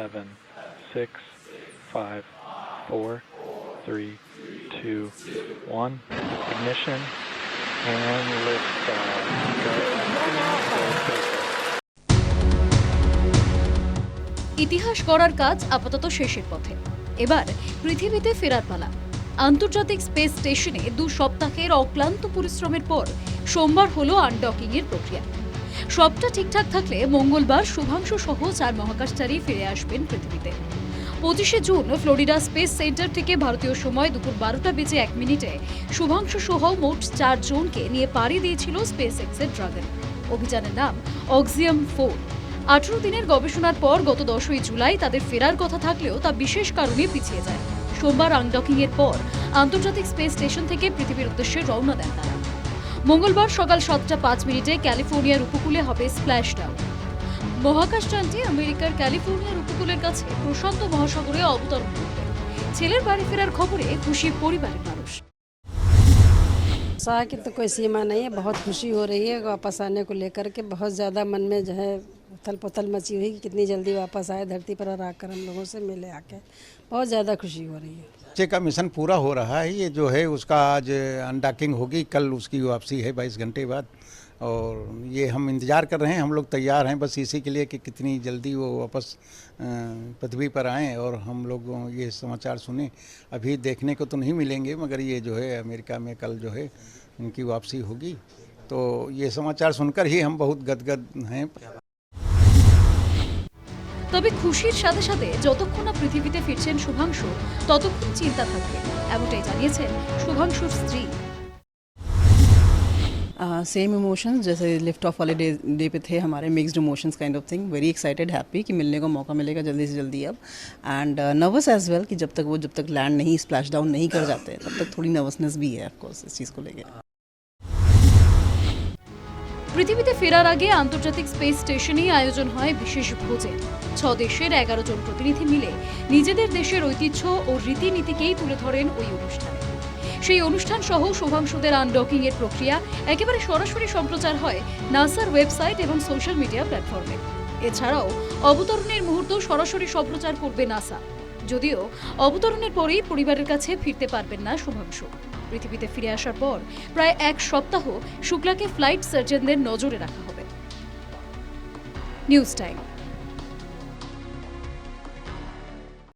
seven, six, five, four, three, two, one. Ignition and liftoff. ইতিহাস করার কাজ আপাতত শেষের পথে এবার পৃথিবীতে ফেরার পালা আন্তর্জাতিক স্পেস স্টেশনে দু সপ্তাহের অক্লান্ত পরিশ্রমের পর সোমবার হলো আনডকিং এর প্রক্রিয়া সবটা ঠিকঠাক থাকলে মঙ্গলবার শুভাংশু সহ চার মহাকাশচারী ফিরে আসবেন পৃথিবীতে। পঁচিশে জুন, ফ্লোরিডা স্পেস সেন্টার থেকে ভারতীয় সময় দুপুর বারোটা বেজে এক মিনিটে শুভাংশু সহ মোট চার জনকে নিয়ে পাড়ি দিয়েছিল স্পেস এক্সের ড্রাগন। অভিযানের নাম অক্সিয়াম ফোর। আঠারো দিনের গবেষণার পর গত দশই জুলাই তাদের ফেরার কথা থাকলেও তা বিশেষ কারণে পিছিয়ে যায়। সোমবার আনডকিং এর পর আন্তর্জাতিক স্পেস স্টেশন থেকে পৃথিবীর উদ্দেশ্যে রওনা দেন তারা। মঙ্গলবার সকাল সাতটা পাঁচ মিনিটে ক্যালিফোর্নিয়ার উপকূলে হবে স্প্ল্যাশ ডাউন। মহাকাশযানটি আমেরিকার ক্যালিফোর্নিয়ার উপকূলের কাছে প্রশান্ত মহাসাগরে অবতরণ করবে। ছেলের বাড়ি ফেরার খবরে খুশি পরিবারের उत्साह की तो कोई सीमा नहीं है, बहुत खुशी हो रही है वापस आने को लेकर के। बहुत ज़्यादा मन में जो है उथल पुथल मची हुई कि कितनी जल्दी वापस आए, धरती पर और आकर हम लोगों से मिले आके। बहुत ज़्यादा खुशी हो रही है। बच्चे का मिशन पूरा हो रहा है, ये जो है उसका आज अनडॉकिंग होगी, कल उसकी वापसी है बाईस घंटे बाद। और ये हम इंतज़ार कर रहे हैं हम लोग तैयार हैं बस इसी के लिए कि कितनी जल्दी वो वापस अ, पृथ्वी पर आएँ और हम लोग ये समाचार सुने अभी देखने को तो नहीं मिलेंगे मगर ये जो है अमेरिका में कल जो है उनकी वापसी होगी तो ये समाचार सुनकर ही हम बहुत गदगद हैं তবে খুশির সাথে সাথে যতক্ষণ না পৃথিবীতে ফিরছেন শুভাংশু ততক্ষণ চিন্তা থাকবে এমনটাই জানিয়েছেন শুভাংশুর স্ত্রী सेम इमोशंस जैसे लिफ्ट ऑफ वाले डे डे पे थे हमारे mixed emotions kind of thing very excited happy कि मिलने को मौका मिलेगा जल्दी से जल्दी अब एंड नर्वस एज वेल कि जब तक वो जब तक लैंड नहीं स्प्लैश डाउन नहीं कर जाते तब तक थोड़ी नर्वसनेस भी है ऑफकोर्स इस चीज़ को लेकर পৃথিবীতে ফেরার আগে আন্তর্জাতিক স্পেস স্টেশনেই আয়োজন হয় বিশেষ ভোজের ছ দেশের এগারো জন প্রতিনিধি মিলে নিজেদের দেশের ঐতিহ্য ও রীতিনীতিকেই তুলে ধরেন ওই অনুষ্ঠানে সেই অনুষ্ঠান সহ শুভাংশুদের আনডকিং এর প্রক্রিয়া একেবারে সরাসরি সম্প্রচার হয় নাসার ওয়েবসাইট এবং সোশ্যাল মিডিয়া প্ল্যাটফর্মে। এছাড়াও অবতরণের মুহূর্ত সরাসরি সম্প্রচার করবে নাসা। যদিও অবতরণের পরেই পরিবারের কাছে ফিরতে পারবেন না শুভাংশু। পৃথিবীতে ফিরে আসার পর প্রায় এক সপ্তাহ শুক্লাকে ফ্লাইট সার্জনদের নজরে রাখা হবে। News time